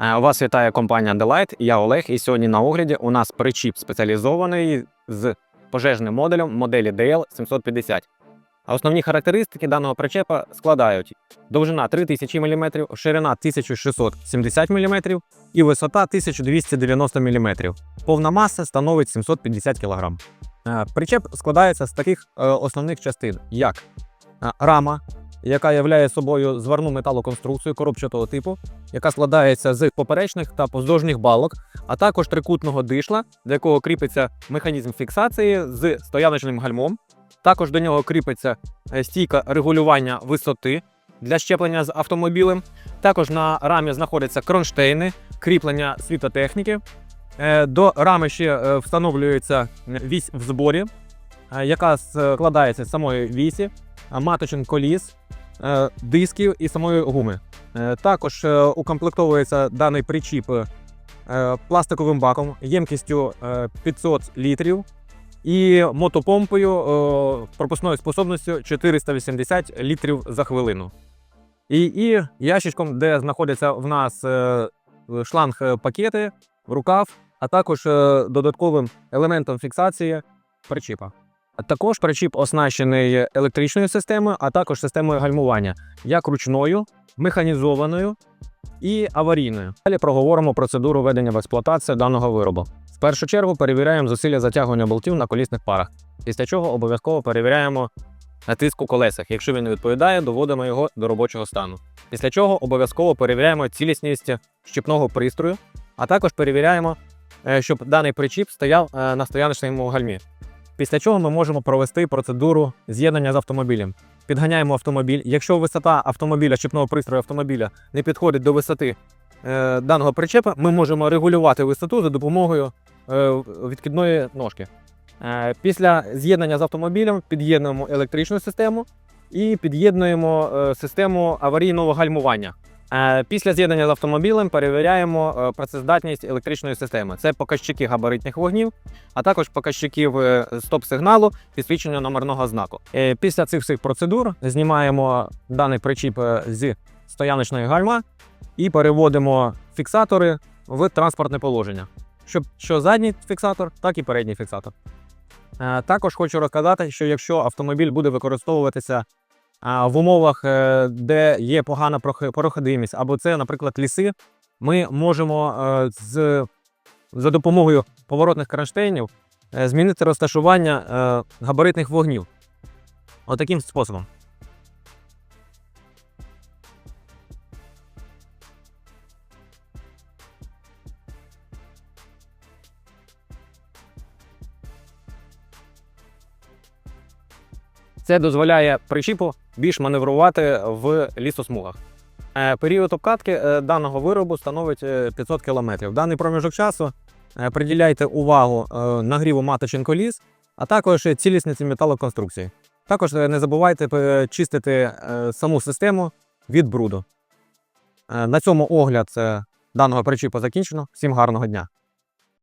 Е, Вас вітає компанія Delight, я Олег, і сьогодні на огляді у нас причіп спеціалізований з пожежним модулем моделі DL750. А основні характеристики даного причепа складають довжина 3000 мм, ширина 1670 мм і висота 1290 мм. Повна маса становить 750 кг. Е, Причеп складається з таких е, основних частин, як рама, яка являє собою зварну металоконструкцію коробчатого типу, яка складається з поперечних та поздовжніх балок, а також трикутного дишла, до якого кріпиться механізм фіксації з стояночним гальмом. Також до нього кріпиться е, стійка регулювання висоти для щеплення з автомобілем. Також на рамі знаходяться кронштейни, кріплення світотехніки. Е, До рами ще е, встановлюється вісь в зборі, яка складається з самої вісі, маточин коліс, дисків і самої гуми. Е, Також е, укомплектовується даний причіп е, пластиковим баком ємкістю е, 500 літрів і мотопомпою е, пропускною способністю 480 літрів за хвилину. І, і ящичком, де знаходяться в нас е, шланг е, пакети, рукав, а також е, додатковим елементом фіксації причіпа. Також причіп оснащений електричною системою, а також системою гальмування, як ручною, механізованою і аварійною. Далі проговоримо процедуру введення в експлуатацію даного виробу. В першу чергу перевіряємо зусилля затягування болтів на колісних парах, після чого обов'язково перевіряємо натиск у колесах. Якщо він не відповідає, доводимо його до робочого стану. Після чого обов'язково перевіряємо цілісність щепного пристрою, а також перевіряємо, е, щоб даний причіп стояв е, на стояночному гальмі. Після чого ми можемо провести процедуру з'єднання з автомобілем. Підганяємо автомобіль. Якщо висота автомобіля, щепного пристрою автомобіля не підходить до висоти е, даного причепа, ми можемо регулювати висоту за допомогою е, відкидної ножки. Е, після з'єднання з автомобілем під'єднуємо електричну систему і під'єднуємо е, систему аварійного гальмування. Е, Після з'єднання з автомобілем перевіряємо е, працездатність електричної системи. Це показчики габаритних вогнів, а також показчиків е, стоп-сигналу підсвічення номерного знаку. Після цих всіх процедур знімаємо даний причіп з стояночної гальма і переводимо фіксатори в транспортне положення. Щоб що задній фіксатор, так і передній фіксатор. Також хочу розказати, що якщо автомобіль буде використовуватися в умовах, е, де є погана проходимість, або це, наприклад, ліси, ми можемо е, з, за допомогою поворотних кронштейнів е, змінити розташування габаритних вогнів. Отаким способом. Це дозволяє причіпу більш маневрувати в лісосмугах. Е, Період обкатки е, даного виробу становить е, 500 км. В даний проміжок часу е, приділяйте увагу е, нагріву маточин коліс, а також цілісниці металоконструкції. Також е, не забувайте е, чистити е, саму систему від бруду. Е, На цьому огляд е, даного причіпу закінчено. Всім гарного дня!